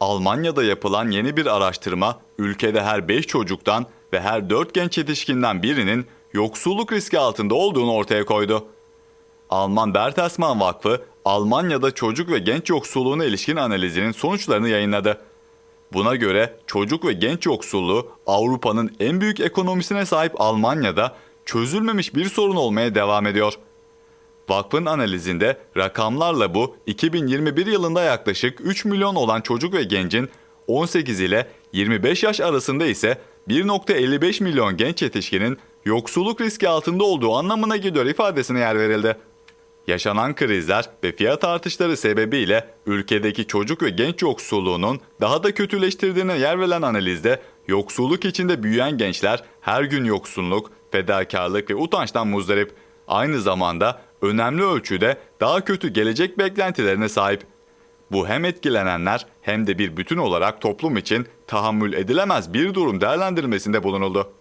Almanya'da yapılan yeni bir araştırma, ülkede her 5 çocuktan ve her 4 genç yetişkinden birinin yoksulluk riski altında olduğunu ortaya koydu. Alman Bertelsmann Vakfı, Almanya'da çocuk ve genç yoksulluğuna ilişkin analizinin sonuçlarını yayınladı. Buna göre çocuk ve genç yoksulluğu Avrupa'nın en büyük ekonomisine sahip Almanya'da çözülmemiş bir sorun olmaya devam ediyor. Vakfın analizinde rakamlarla bu 2021 yılında yaklaşık 3 milyon olan çocuk ve gencin 18 ile 25 yaş arasında ise 1.55 milyon genç yetişkinin yoksulluk riski altında olduğu anlamına geliyor ifadesine yer verildi. Yaşanan krizler ve fiyat artışları sebebiyle ülkedeki çocuk ve genç yoksulluğunun daha da kötüleştirdiğine yer verilen analizde yoksulluk içinde büyüyen gençler her gün yoksulluk, fedakarlık ve utançtan muzdarip. Aynı zamanda önemli ölçüde daha kötü gelecek beklentilerine sahip. Bu hem etkilenenler hem de bir bütün olarak toplum için tahammül edilemez bir durum değerlendirmesinde bulunuldu.